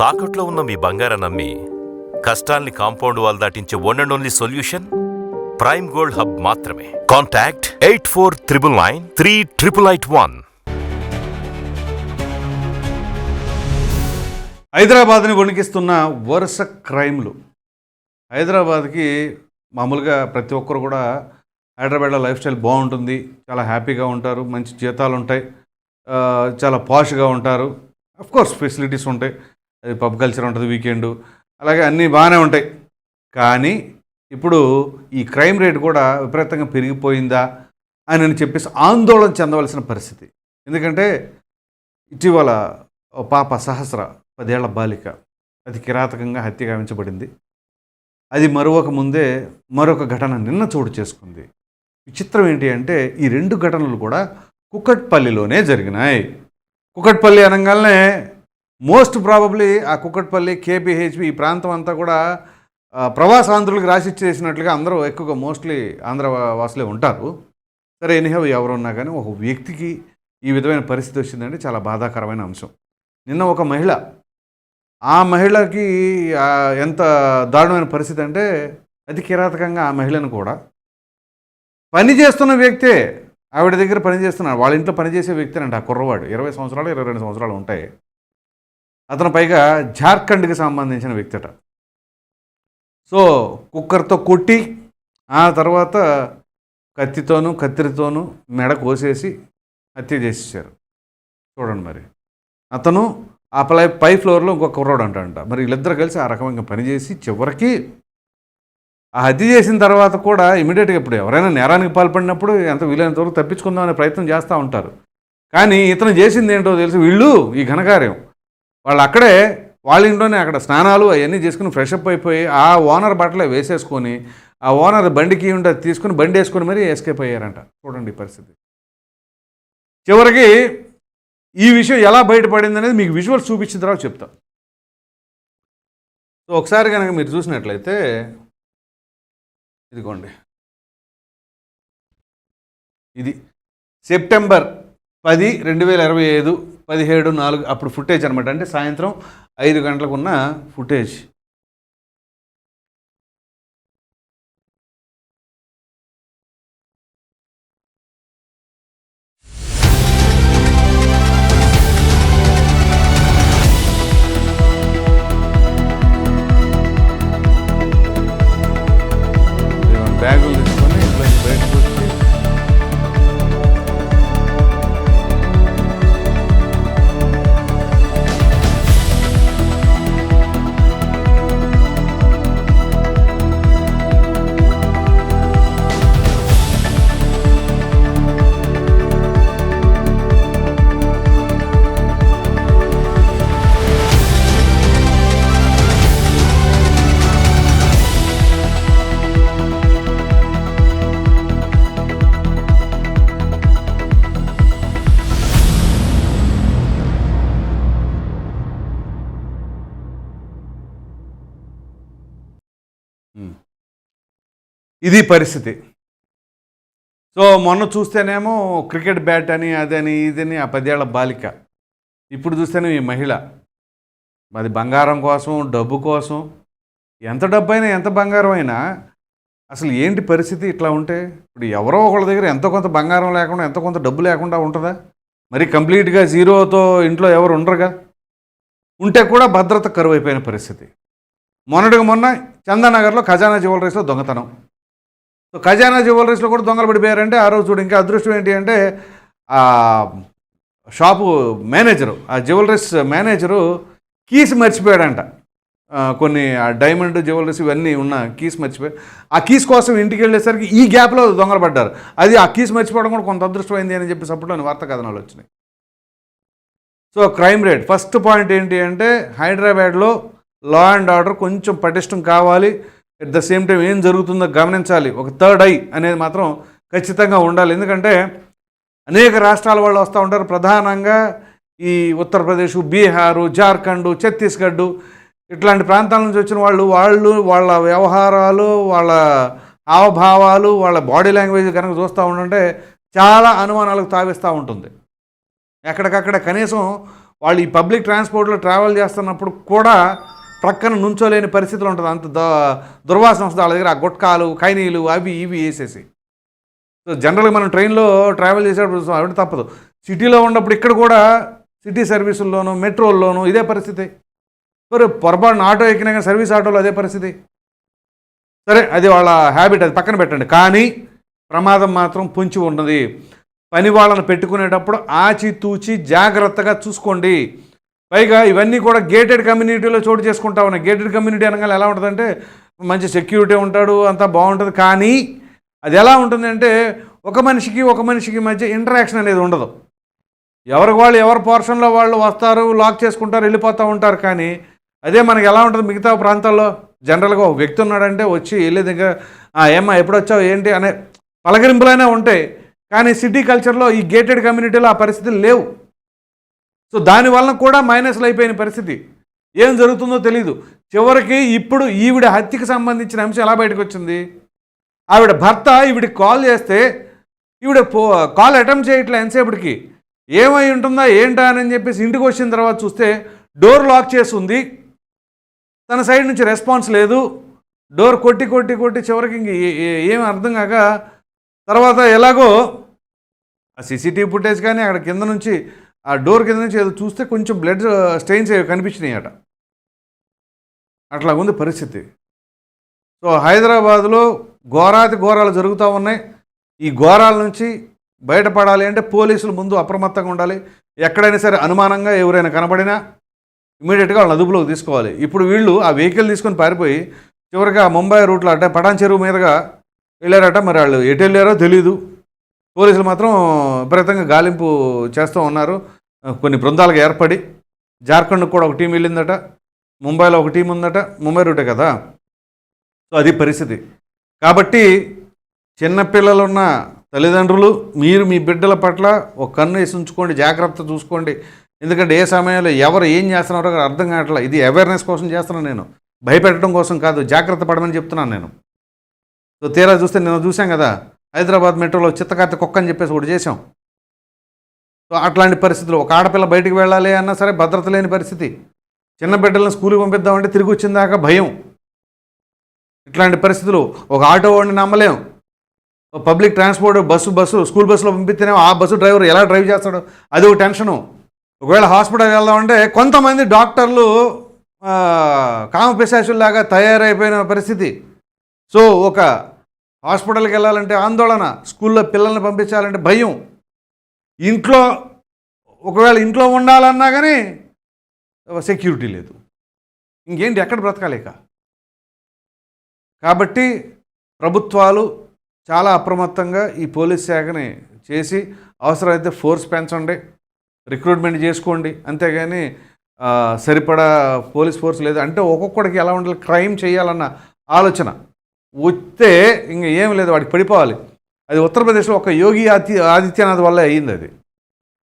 తాకట్లో ఉన్న మీ బంగారాన్ని అమ్మి కష్టాల్ని compound wall దాటించే one and only solution prime gold hub మాత్రమే. Contact eight four triple nine three triple eight one హైదరాబాద్ని వణికిస్తున్న వరుస క్రైమ్లు. హైదరాబాద్కి మామూలుగా ప్రతి ఒక్కరు కూడా హైదరాబాద్లో లైఫ్ స్టైల్ బాగుంటుంది చాలా హ్యాపీగా ఉంటారు మంచి జీతాలు ఉంటాయి చాలా పాష్గా ఉంటారు. అఫ్కోర్స్ ఫెసిలిటీస్ ఉంటాయి. అది పబ్ కల్చర్ ఉంటుంది వీకెండ్ అలాగే అన్నీ బాగానే ఉంటాయి. కానీ ఇప్పుడు ఈ క్రైమ్ రేట్ కూడా విపరీతంగా పెరిగిపోయిందా అని అని చెప్పేసి ఆందోళన చెందవలసిన పరిస్థితి. ఎందుకంటే ఇటీవల ఓ పాప సహస్ర పదేళ్ళ బాలిక అది కిరాతకంగా హత్య గావించబడింది. అది మరొక ముందే మరొక ఘటన నిన్న చోటు చేసుకుంది. విచిత్రం ఏంటి అంటే ఈ రెండు ఘటనలు కూడా కుక్కట్పల్లిలోనే జరిగినాయి. కుక్కట్పల్లి అనగానే మోస్ట్ ప్రాబబ్లీ ఆ కుక్కట్పల్లి కేపీహెచ్పి ఈ ప్రాంతం అంతా కూడా ప్రవాస ఆంధ్రులకు రాసిచ్చేసినట్లుగా అందరూ ఎక్కువగా మోస్ట్లీ ఆంధ్ర వాసులే ఉంటారు. సరే ఎనీహవ్ ఎవరున్నా కానీ ఒక వ్యక్తికి ఈ విధమైన పరిస్థితి వచ్చిందంటే చాలా బాధాకరమైన అంశం. నిన్న ఒక మహిళ ఆ మహిళకి ఎంత దారుణమైన పరిస్థితి అంటే అతి కిరాతకంగా ఆ మహిళను కూడా పని చేస్తున్న వ్యక్తే ఆవిడ దగ్గర పనిచేస్తున్నాడు వాళ్ళ ఇంట్లో పనిచేసే వ్యక్తినంట ఆ కుర్రవాడు. ఇరవై సంవత్సరాలు ఇరవై రెండు సంవత్సరాలు ఉంటాయి. అతను పైగా జార్ఖండ్కి సంబంధించిన వ్యక్తిట. సో కుక్కర్తో కొట్టి ఆ తర్వాత కత్తితోనూ కత్తిరితోనూ మెడ కోసేసి హత్య చేసేసారు చూడండి మరి. అతను ఆ పై పై ఫ్లోర్లో ఇంకొక కుర్రాడు అంట మరి వీళ్ళిద్దరు కలిసి ఆ రకంగా పనిచేసి చివరికి ఆ హత్య చేసిన తర్వాత కూడా ఇమీడియట్గా ఇప్పుడు ఎవరైనా నేరానికి పాల్పడినప్పుడు ఎంత వీలైనంత వరకు తప్పించుకుందాం అనే ప్రయత్నం చేస్తూ ఉంటారు. కానీ ఇతను చేసింది ఏంటో తెలుసు? వీళ్ళు ఈ ఘనకార్యం. వాళ్ళు అక్కడే వాళ్ళ ఇంట్లోనే అక్కడ స్నానాలు అవన్నీ చేసుకుని ఫ్రెష్ అప్ అయిపోయి ఆ ఓనర్ బట్టలే వేసేసుకొని ఆ ఓనర్ బండికి ఉంటే తీసుకుని బండి వేసుకొని మరీ ఎస్కేప్ అయ్యారంట. చూడండి పరిస్థితి. చివరికి ఈ విషయం ఎలా బయటపడింది అనేది మీకు విజువల్స్ చూపించిన తర్వాత చెప్తాం. సో ఒకసారి కనుక మీరు చూసినట్లయితే ఇదిగోండి. ఇది సెప్టెంబర్ పది రెండు వేల ఇరవై ఐదు పదిహేడు నాలుగు అప్పుడు ఫుటేజ్ అనమాట అంటే సాయంత్రం ఐదు గంటలకు ఉన్న ఫుటేజ్ ఇది పరిస్థితి. సో మొన్న చూస్తేనేమో క్రికెట్ బ్యాట్ అని అదని ఇదని ఆ పదేళ్ళ బాలిక. ఇప్పుడు చూస్తేనే ఈ మహిళ. అది బంగారం కోసం డబ్బు కోసం ఎంత డబ్బు అయినా ఎంత బంగారం అయినా అసలు ఏంటి పరిస్థితి ఇట్లా ఉంటే? ఇప్పుడు ఎవరో ఒకళ్ళ దగ్గర ఎంతో కొంత బంగారం లేకుండా ఎంతో కొంత డబ్బు లేకుండా ఉంటుందా? మరి కంప్లీట్గా జీరోతో ఇంట్లో ఎవరు ఉండరుగా? ఉంటే కూడా భద్రత కరువైపోయిన పరిస్థితి. మొన్నటికి మొన్న చందానగర్లో ఖజానా జ్యువెలరీస్లో దొంగతనం. సో ఖజానా జ్యువెలరీస్లో కూడా దొంగలు పడిపోయారంటే ఆ రోజు చూడు ఇంకా అదృష్టం ఏంటి అంటే ఆ షాపు మేనేజరు ఆ జ్యువెలరీస్ మేనేజరు కీస్ మర్చిపోయాడంట. కొన్ని ఆ డైమండ్ జ్యువెలరీస్ ఇవన్నీ ఉన్న కీస్ మర్చిపోయి ఆ కీస్ కోసం ఇంటికి వెళ్ళేసరికి ఈ గ్యాప్లో దొంగలు పడ్డారు. అది ఆ కీస్ మర్చిపోవడం కూడా కొంత అదృష్టమైంది అని చెప్పి సపోర్ట్లోని వార్త కథనాలు వచ్చినాయి. So crime rate first point ఏంటి అంటే హైదరాబాద్లో లా అండ్ ఆర్డర్ కొంచెం పటిష్టం కావాలి. ఎట్ ద సేమ్ టైం ఏం జరుగుతుందో గమనించాలి. ఒక థర్డ్ ఐ అనేది మాత్రం ఖచ్చితంగా ఉండాలి. ఎందుకంటే అనేక రాష్ట్రాల వాళ్ళు వస్తూ ఉంటారు. ప్రధానంగా ఈ ఉత్తరప్రదేశ్ బీహారు జార్ఖండ్ ఛత్తీస్గఢ్ ఇట్లాంటి ప్రాంతాల నుంచి వచ్చిన వాళ్ళు వాళ్ళు వాళ్ళ వ్యవహారాలు వాళ్ళ హావభావాలు వాళ్ళ బాడీ లాంగ్వేజ్ కనుక చూస్తూ ఉంటుంటే చాలా అనుమానాలకు తావిస్తూ ఉంటుంది. ఎక్కడికక్కడ కనీసం వాళ్ళు ఈ పబ్లిక్ ట్రాన్స్పోర్ట్లో ట్రావెల్ చేస్తున్నప్పుడు కూడా ప్రక్కన నుంచోలేని పరిస్థితులు ఉంటుంది. అంత ద దుర్వాసన వస్తుంది వాళ్ళ దగ్గర. ఆ గుట్కాలు ఖైనీలు అవి ఇవి వేసేసి. సో జనరల్గా మనం ట్రైన్లో ట్రావెల్ చేసేటప్పుడు అవి తప్పదు. సిటీలో ఉన్నప్పుడు ఇక్కడ కూడా సిటీ సర్వీసుల్లోనూ మెట్రోల్లోనూ ఇదే పరిస్థితి. మరి పొరపాటున ఆటో ఎక్కినా కానీ సర్వీస్ ఆటోలో అదే పరిస్థితి. సరే అది వాళ్ళ హ్యాబిట్. అది పక్కన పెట్టండి. కానీ ప్రమాదం మాత్రం పొంచి ఉన్నది. పని వాళ్ళని పెట్టుకునేటప్పుడు ఆచి తూచి జాగ్రత్తగా చూసుకోండి. పైగా ఇవన్నీ కూడా గేటెడ్ కమ్యూనిటీలో చోటు చేసుకుంటా ఉన్నాయి. గేటెడ్ కమ్యూనిటీ అనగానే ఎలా ఉంటుందంటే మంచి సెక్యూరిటీ ఉంటాడు అంతా బాగుంటుంది. కానీ అది ఎలా ఉంటుంది అంటే ఒక మనిషికి ఒక మనిషికి మధ్య ఇంటరాక్షన్ అనేది ఉండదు. ఎవరికి వాళ్ళు ఎవరి పోర్షన్లో వాళ్ళు వస్తారు లాక్ చేసుకుంటారు వెళ్ళిపోతూ ఉంటారు. కానీ అదే మనకి ఎలా ఉంటుంది మిగతా ప్రాంతాల్లో జనరల్గా ఒక వ్యక్తి ఉన్నాడంటే వచ్చి వెళ్ళే దగ్గర "ఆ, ఏమ్మా ఎప్పుడు వచ్చావు ఏంటి? అనే పలకరింపులైనా ఉంటాయి. కానీ సిటీ కల్చర్లో ఈ గేటెడ్ కమ్యూనిటీలో ఆ పరిస్థితులు లేవు. సో దానివలన కూడా మైనస్లు అయిపోయిన పరిస్థితి. ఏం జరుగుతుందో తెలియదు చివరికి ఇప్పుడు ఈవిడ హత్యకి సంబంధించిన అంశం ఎలా బయటకు వచ్చింది? ఆవిడ భర్త ఈవిడికి కాల్ చేస్తే ఈవిడ పో కాల్ అటెంప్ట్ చేయట్లే ఎంతసేపటికి. ఏమై ఉంటుందా ఏంటా అని చెప్పేసి ఇంటికి వచ్చిన తర్వాత చూస్తే డోర్ లాక్ చేసి ఉంది. తన సైడ్ నుంచి రెస్పాన్స్ లేదు. డోర్ కొట్టి కొట్టి కొట్టి చివరికి ఇంక ఏం అర్థం కాక తర్వాత ఎలాగో ఆ సీసీటీవీ ఫుటేజ్ కానీ అక్కడ కింద నుంచి ఆ డోర్ కింద నుంచి ఏదో చూస్తే కొంచెం బ్లడ్ స్టెయిన్స్ కనిపించినాయి అట అట్లా ఉంది పరిస్థితి. సో హైదరాబాద్లో ఘోరాతి ఘోరాలు జరుగుతూ ఉన్నాయి. ఈ ఘోరాల నుంచి బయటపడాలి అంటే పోలీసులు ముందు అప్రమత్తంగా ఉండాలి. ఎక్కడైనా సరే అనుమానంగా ఎవరైనా కనబడినా ఇమీడియట్గా వాళ్ళని అదుపులోకి తీసుకోవాలి. ఇప్పుడు వీళ్ళు ఆ వెహికల్ తీసుకొని పారిపోయి చివరిగా ఆ ముంబై రూట్లో అంటే పటాన్ చెరువు మీదుగా వెళ్ళారట. మరి వాళ్ళు ఎటు వెళ్ళారో తెలీదు. పోలీసులు మాత్రం విపరీతంగా గాలింపు చేస్తూ ఉన్నారు. కొన్ని బృందాలుగా ఏర్పడి జార్ఖండ్కి కూడా ఒక టీం వెళ్ళిందట ముంబైలో ఒక టీం ఉందట ముంబై రూటే కదా. సో అది పరిస్థితి. కాబట్టి చిన్నపిల్లలున్న తల్లిదండ్రులు మీరు మీ బిడ్డల పట్ల ఒక కన్ను వేసి ఉంచుకోండి జాగ్రత్త చూసుకోండి. ఎందుకంటే ఏ సమయంలో ఎవరు ఏం చేస్తున్నారో అర్థం కావట్లేదు. ఇది అవేర్నెస్ కోసం చేస్తున్నాను నేను. భయపెట్టడం కోసం కాదు జాగ్రత్త పడమని చెప్తున్నాను నేను. సో తీరా చూస్తే నేను చూసాం కదా హైదరాబాద్ మెట్రోలో చిత్తకార్తె కుక్క అని చెప్పేసి ఒకటి చేసాం సో అట్లాంటి పరిస్థితులు ఒక ఆడపిల్ల బయటికి వెళ్ళాలి అన్నా సరే భద్రత లేని పరిస్థితి. చిన్న బిడ్డలను స్కూల్కి పంపిద్దామంటే తిరిగి వచ్చినదాకా భయం. ఇట్లాంటి పరిస్థితులు ఒక ఆటో వాడిని నమ్మలేం. Public transport bus bus school బస్సులో పంపిస్తేనే ఆ బస్సు డ్రైవర్ ఎలా డ్రైవ్ చేస్తాడు అది ఒక టెన్షను. ఒకవేళ హాస్పిటల్కి వెళ్దామంటే కొంతమంది డాక్టర్లు కామ పిశాచుల్లాగా తయారైపోయిన పరిస్థితి. సో ఒక హాస్పిటల్కి వెళ్ళాలంటే ఆందోళన స్కూల్లో పిల్లల్ని పంపించాలంటే భయం. ఇంట్లో ఒకవేళ ఇంట్లో ఉండాలన్నా కానీ సెక్యూరిటీ లేదు. ఇంకేంటి? ఎక్కడ బ్రతకాలేక? కాబట్టి ప్రభుత్వాలు చాలా అప్రమత్తంగా ఈ పోలీస్ శాఖని చేసి అవసరమైతే ఫోర్స్ పెంచండి రిక్రూట్మెంట్ చేసుకోండి. అంతేగాని సరిపడా పోలీస్ ఫోర్స్ లేదు. అంటే ఒక్కొక్కడికి ఎలా ఉండాలి? క్రైమ్ చేయాలన్న ఆలోచన. వస్తే ఇంక ఏం లేదు వాడికి పడిపోవాలి. అది ఉత్తరప్రదేశ్లో ఒక యోగి ఆది ఆదిత్యనాథ్ వల్ల అయ్యింది అది.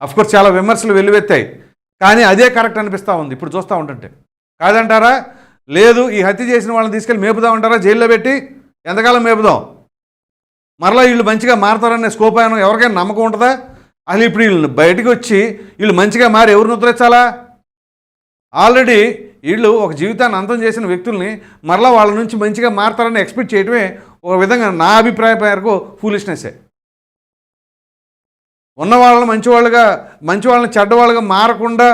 అఫ్కోర్స్ చాలా విమర్శలు వెల్లువెత్తాయి. కానీ అదే కరెక్ట్ అనిపిస్తూ ఉంది ఇప్పుడు చూస్తూ ఉంటుంటే కాదంటారా? లేదు ఈ హత్య చేసిన వాళ్ళని తీసుకెళ్ళి మేపుదామంటారా? జైల్లో పెట్టి ఎంతకాలం మేపుదాం? మరలా వీళ్ళు మంచిగా మారతారనే స్కోప్ అయినా ఎవరికైనా నమ్మకం ఉంటుందా? అసలు ఇప్పుడు వీళ్ళు బయటకు వచ్చి వీళ్ళు మంచిగా మారి ఎవరిని ఉద్ధరించాలా? ఆల్రెడీ వీళ్ళు ఒక జీవితాన్ని అంతం చేసిన వ్యక్తుల్ని మరలా వాళ్ళ నుంచి మంచిగా మారతారని ఎక్స్పెక్ట్ చేయడమే ఒక విధంగా నా అభిప్రాయం మేరకు ఫూలిష్నెస్సే ఉన్న వాళ్ళని మంచివాళ్ళుగా మంచివాళ్ళని చెడ్డవాళ్ళుగా మారకుండా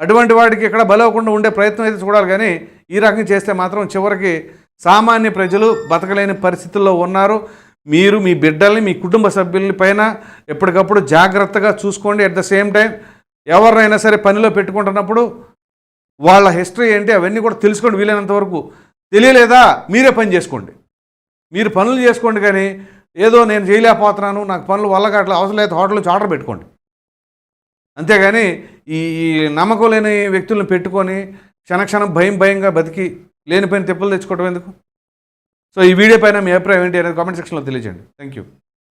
అటువంటి వాడికి ఇక్కడ బలవకుండా ఉండే ప్రయత్నం అయితే చూడాలి కానీ ఈ రకంగా చేస్తే మాత్రం చివరికి సామాన్య ప్రజలు బతకలేని పరిస్థితుల్లో ఉన్నారు. మీరు మీ బిడ్డల్ని మీ కుటుంబ సభ్యుల పైన ఎప్పటికప్పుడు జాగ్రత్తగా చూసుకోండి. అట్ ద సేమ్ టైం ఎవరినైనా సరే పనిలో పెట్టుకుంటున్నప్పుడు వాళ్ళ హిస్టరీ ఏంటి అవన్నీ కూడా తెలుసుకోండి వీలైనంత వరకు. తెలియలేదా? మీరే పని చేసుకోండి. మీరు పనులు చేసుకోండి కానీ ఏదో నేను చేయలేకపోతున్నాను నాకు పనులు వల్ల అట్లా అవసరం లేదు హోటల్ నుంచి ఆర్డర్ పెట్టుకోండి. అంతేగాని ఈ ఈ నమ్మకం లేని వ్యక్తులను పెట్టుకొని క్షణక్షణం భయం భయంగా బతికి లేనిపోయిన తెప్పులు తెచ్చుకోవడం ఎందుకు? సో ఈ వీడియో పైన మీ అభిప్రాయం ఏంటి అనేది కామెంట్ సెక్షన్లో తెలియజేయండి. Thank you